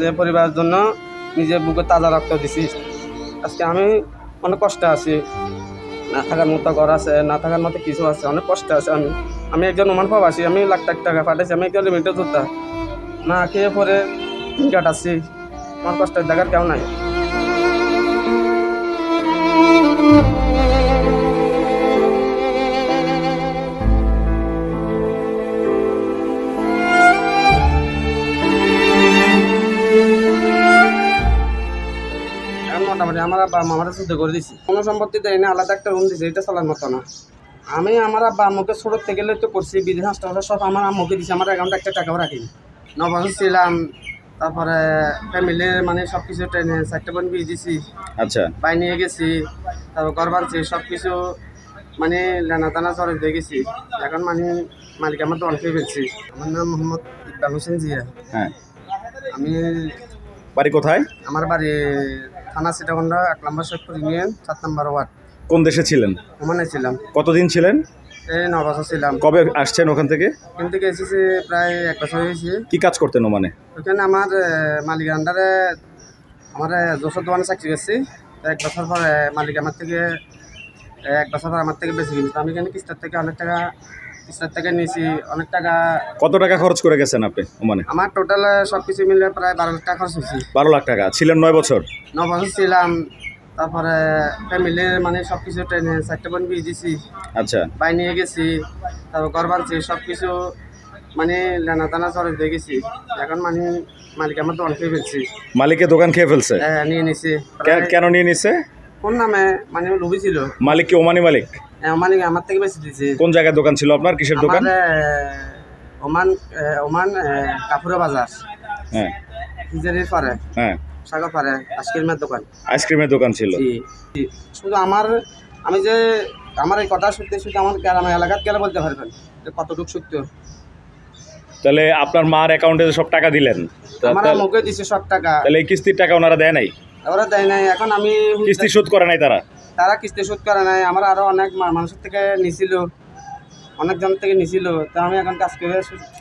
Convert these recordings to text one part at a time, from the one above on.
যে পরিবারের জন্য নিজের বুকে তাজা রক্ত দিছি। আজকে আমি অনেক কষ্টে আছি। না থাকার মতো ঘর আছে, না থাকার মতো কিছু আছে, অনেক কষ্টে আছে আমি। আমি একজন ওমান প্রবাসী, আমি লাখ লাখ টাকা পাঠাইছি, আমি একজন লিমিটেড যোদ্ধা না খেয়ে পরে কাটাচ্ছি আমার কষ্টের দেখার কেউ নাই। আমার আব্বা আম্মা আমার শুদ্ধ করে দিছি। কোনো সম্পত্তি দেয় না আলাদা একটা রুম দিছে এটা চলার মতো না। আমি আমার আব্বা আম্মুকে ছোট থেকে তো করছি বিদেশ হাসপাতাল সব আমার আম্মুকে দিছি আমার অ্যাকাউন্টে একটা টাকাও রাখিনি। ন বছর ছিলাম তারপরে ফ্যামিলির মানে সব কিছু ট্রেনে চারটে বোন বিয়ে দিছি। আচ্ছা। বাই নিয়ে গেছি তারপর ঘর বানছি সব কিছু মানে লেনা টানা চড়ে দিয়ে গেছি। এখন মানে মালিক আমার দোকান খেয়ে ফেলছি আমার নাম মোহাম্মদ ইকবাল হোসেন জিয়া। হ্যাঁ। আমি বাড়ি কোথায়? আমার বাড়ি থানা সীতাকুণ্ডা এক নম্বর শেখপুর ইউনিয়ন সাত নম্বর ওয়ার্ড। কোন দেশে ছিলেন? ওখানে ছিলাম। কতদিন ছিলেন? এই ন বছর ছিলাম। কবে আসছেন ওখান থেকে? কিন্তু এসেছি প্রায় এক বছর হয়েছে। কি কাজ করতেন ওমানে? ওখানে আমার আহ, মালিকের আন্ডারে আমার যশোর দোকানে চাকরি করছি। এক বছর পরে মালিক আমার থেকে এক বছর পর আমার থেকে বেশি কিনছি। আমি এখানে কিস্তার থেকে অনেক টাকা কিস্তার থেকে নিয়েছি অনেক টাকা। কত টাকা খরচ করে গেছেন আপনি ওমানে? আমার টোটাল সব কিছু মিলে প্রায় বারো লাখ টাকা খরচ হয়েছি। বারো লাখ টাকা। ছিলেন নয় বছর? ন বছর ছিলাম তারপরে ফ্যামিলির মানে সব কিছু ট্রেনে চারটে বোন বিয়ে দিছি। আচ্ছা। বাই নিয়ে গেছি তারপর ঘর বানছি সব কিছু মানে লেনা টানা চড়ে দিয়ে গেছি। এখন মানে মালিক আমার দোকান খেয়ে ফেলছি। মালিকের দোকান খেয়ে ফেলছে? হ্যাঁ, নিয়ে নিছি। কেন নিয়ে নিছে? কোন নামে? মানে লুবি ছিল। মালিক কি ওমানি মালিক? হ্যাঁ, মানে আমার থেকে বেশি দিছে কোন জায়গায় দোকান ছিল আপনার? কিসের দোকান? ওমান ওমান আহ, কাপুরের বাজার। হ্যাঁ। হিজারির পারে হ্যাঁ। সাগর পারে আইসক্রিমের দোকান। আইসক্রিমের দোকান ছিল। শুধু আমার আমি যে আমার এই কথা সত্যি শুধু আমার গ্রামে এলাকাত গেলে বলতে পারবেন যে কতটুকু সত্য। তাহলে আপনার মার অ্যাকাউন্টে সব টাকা দিলেন। তা- আমার মুখে দিছে সব টাকা। তাহলে কিস্তির টাকা ওনারা দেয় নাই? ওরা দেয় নাই। এখন আমি কিস্তি শোধ করে নাই তারা? তারা কিস্তি শোধ করে নাই। আমার আরও অনেক মানুষের থেকে নিছিল। অনেকজন থেকে নিছিল। তো আমি এখন কাজ করে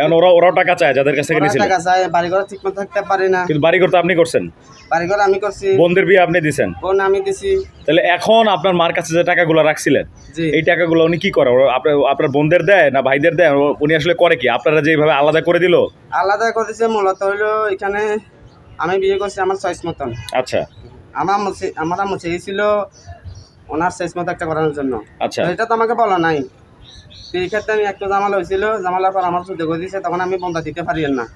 এখন ওরা ওরাও টাকা চায় যাদের কাছ থেকে নিয়েছিলেন টাকা চাই বাড়ি ঘরে ঠিক মতো থাকতে পারি না। কিন্তু বাড়ি করতে আপনি করছেন? বাড়ি ঘর আমি করছি। বোনদের বিয়ে আপনি দিছেন? বোন আমি দিছি। তাহলে এখন আপনার মার কাছে যে টাকাগুলো রাখছিলেন এই টাকাগুলো উনি কি করে? আপনার আপনার বোনদের দেয় না ভাইদের দেয়? উনি আসলে করে কি? আপনারা যেভাবে আলাদা করে দিল? আলাদা করেছে মূলত হইল এখানে আমি বিয়ে করছি আমার চয়েস মতন। আচ্ছা। আমার মুছে- আমার মুছে ছিল ওনার সাইজ মতো একটা করানোর জন্য। আচ্ছা। এটা তো আমাকে বলা নাই। সেই ক্ষেত্রে আমি একটা জামাল হয়েছিল। জামালার পর আমার করে দিয়েছে তখন আমি বন্ধা দিতে পারি না।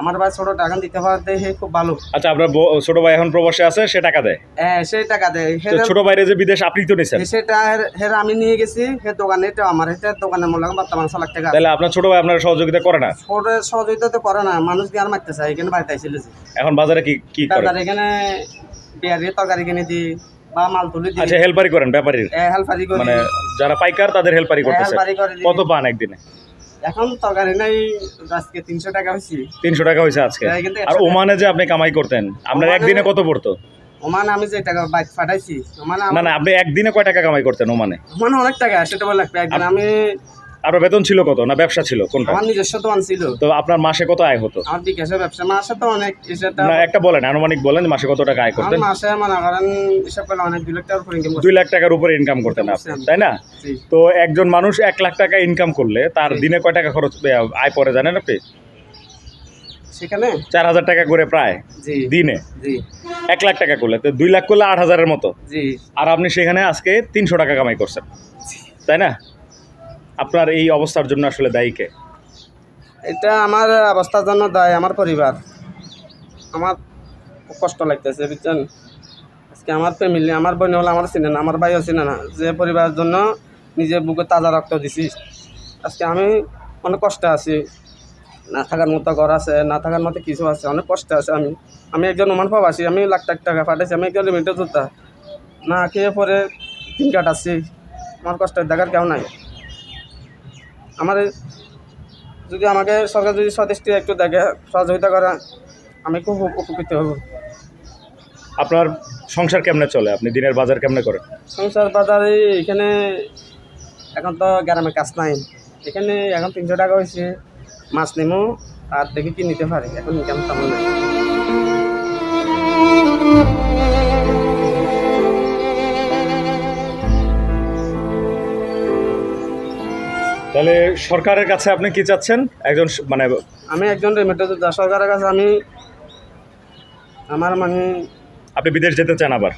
আমার ভাই ছোট টাকা দিতে পারতে হে খুব ভালো। আচ্ছা আপনার ছোট ভাই এখন প্রবাসে আছে সে টাকা দেয়? হ্যাঁ সেই টাকা দেয়। ছোট ভাইরে যে বিদেশ আপনি তো নিছেন সেটা হের আমি নিয়ে গেছি হে দোকানে তো আমার এটা দোকানের মূল্য বর্তমান লাখ টাকা তাহলে আপনার ছোট ভাই আপনার সহযোগিতা করে না? ছোট সহযোগিতা তো করে না মানুষ দিয়ে আর মারতে চায় এখানে বাড়িতে আইছিল যে। এখন বাজারে কি কি করে? তারপর এখানে বিয়ারি তরকারি কিনে দিই বা মাল তুলে দিই। আচ্ছা হেল্পারি করেন ব্যাপারীর? হেলপারি করি। মানে যারা পাইকার তাদের হেল্পারি করতেছে। করে দিই। কত পান একদিনে? এখন তরকারি নাই আজকে তিনশো টাকা হয়েছি। তিনশো টাকা হয়েছে আজকে। হ্যাঁ, আর ওমানে যে আপনি কামাই করতেন আপনার একদিনে কত পড়তো? ওমান আমি যে টাকা বাইক পাঠাইছি ওমান না না আপনি একদিনে কয় টাকা কামাই করতেন ওমানে? ওমানে অনেক টাকা সেটা বলে লাগবে একদিন আমি আপনার বেতন ছিল কত না ব্যবসা ছিল কোনটা? আমার নিজস্ব দোকান ছিল। তো আপনার মাসে কত আয় হতো? আমার বিকাশের ব্যবসা মাসে তো অনেক সেটা না একটা বলেন আনুমানিক বলেন মাসে কত টাকা আয় করতেন। মাসে মনে করেন হিসাব করলে অনেক দুই লাখ টাকার উপর ইনকাম দুই লাখ টাকার উপরে ইনকাম করতেন আপনি তাই না? তো একজন মানুষ এক লাখ টাকা ইনকাম করলে তার দিনে কয় টাকা খরচ আয় পড়ে জানেন আপনি? সেখানে? চার হাজার টাকা করে প্রায় জি। দিনে। জি। এক লাখ টাকা করলে তো দুই লাখ করলে আট হাজারের মতো। জি। আর আপনি সেখানে আজকে তিনশো টাকা কামাই করছেন। তাই না? আপনার এই অবস্থার জন্য আসলে দায়ী কে? এটা আমার অবস্থার জন্য দায় আমার পরিবার। আমার কষ্ট লাগতেছে, বুঝছেন? আজকে আমার ফ্যামিলি আমার বোন হলো আমার চিনে না, আমার ভাইও চিনে না। যে পরিবারের জন্য নিজের বুকে তাজা রক্ত দিছি, আজকে আমি অনেক কষ্টে আছি। না থাকার মতো ঘর আছে, না থাকার মতো কিছু আছে, অনেক কষ্টে আছে আমি। আমি একজন ওমান প্রবাসী, আমি লাখ লাখ টাকা পাঠাইছি, আমি একজন লিমিটেড যোদ্ধা। না খেয়ে পরে দিন কাটাচ্ছি, আমার কষ্টের দেখার কেউ নাই। আমার যদি আমাকে সরকার যদি সদস্য একটু দেখে সহযোগিতা করে আমি খুব উপকৃত হব। আপনার সংসার কেমনে চলে? আপনি দিনের বাজার কেমনে করেন? সংসার বাজারে এখানে এখন তো গ্রামে কাজ নাই। এখানে এখন তিনশো টাকা হয়েছে মাছ নেমো আর দেখি কি নিতে পারি। এখন ইনকাম তেমন নাই। সরকারের কাছে আপনি কি চাচ্ছেন? একজন মানে আমি একজন সরকারের কাছে আমি আমার মানে আপনি বিদেশ যেতে চান আবার?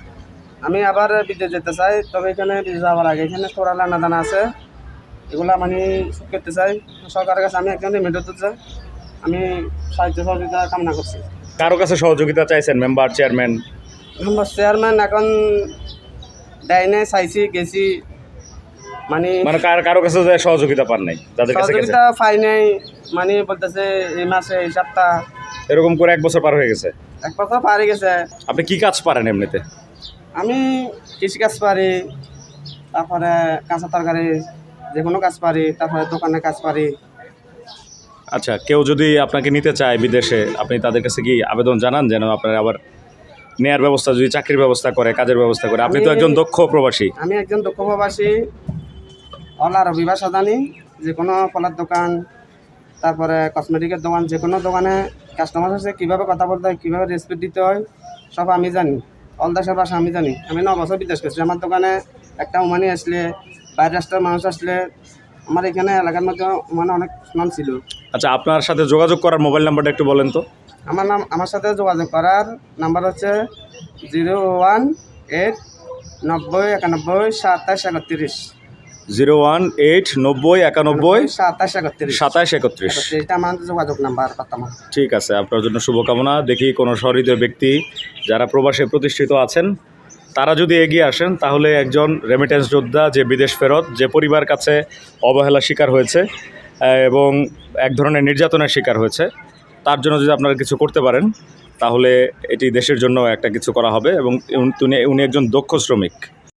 আমি আবার বিদেশ যেতে চাই তবে এখানে বিদেশ যাওয়ার আগে এখানে তোরা লানা দানা আছে। এগুলা মানে করতে চাই। সরকারের কাছে আমি একজন রেমিটো চাই। আমি সাহায্য সহযোগিতা কামনা করছি। কারও কাছে সহযোগিতা চাইছেন? Member chairman? মেম্বার চেয়ারম্যান এখন দেয় নাই চাইছি গেছি। মানে মানে কার কারও কাছে সহযোগিতা পান নাই তাদের কাছে সহযোগিতা পাই নাই মানে বলতেছে এই মাসে এই সপ্তাহ। এরকম করে এক বছর পার হয়ে গেছে? এক বছর পারে গেছে। আপনি কি কাজ পারেন এমনিতে? আমি কৃষিকাজ পারি তারপরে কাঁচা তরকারি যে কোনো কাজ পারি তারপরে দোকানে কাজ পারি। আচ্ছা কেউ যদি আপনাকে নিতে চায় বিদেশে আপনি তাদের কাছে কি আবেদন জানান যেন আপনার আবার নেয়ার ব্যবস্থা যদি চাকরির ব্যবস্থা করে কাজের ব্যবস্থা করে? আপনি তো একজন দক্ষ প্রবাসী। আমি একজন দক্ষ প্রবাসী অলা রবি ভাষা জানি যে কোনো ফলের দোকান তারপরে কসমেটিকের দোকান যে কোনো দোকানে কাস্টমার সাথে কীভাবে কথা বলতে হয় কীভাবে রেসপেক্ট দিতে হয় সব আমি জানি। অল দেশের ভাষা আমি জানি। আমি ন বছর বিদেশ করছি আমার দোকানে একটা উমানি আসলে বাইরের রাষ্ট্রের মানুষ আসলে আমার এখানে এলাকার মধ্যে মানে অনেক নাম ছিল। আচ্ছা আপনার সাথে যোগাযোগ করার মোবাইল নাম্বারটা একটু বলেন তো। আমার নাম আমার সাথে যোগাযোগ করার নাম্বার হচ্ছে জিরো ওয়ান এইট নব্বই একানব্বই সাতাশ একত্রিশ। জিরো ওয়ান এইট নব্বই একানব্বই সাতাশ একত্রিশ। সাতাশ একত্রিশ। যোগাযোগ নাম্বার ঠিক আছে আপনার জন্য শুভকামনা। দেখি কোনো সহৃদয় ব্যক্তি যারা প্রবাসে প্রতিষ্ঠিত আছেন তারা যদি এগিয়ে আসেন তাহলে একজন রেমিটেন্স যোদ্ধা যে বিদেশ ফেরত যে পরিবার কাছে অবহেলা শিকার হয়েছে এবং এক ধরনের নির্যাতনের শিকার হয়েছে তার জন্য যদি আপনারা কিছু করতে পারেন তাহলে এটি দেশের জন্য একটা কিছু করা হবে এবং উনি উনি একজন দক্ষ শ্রমিক।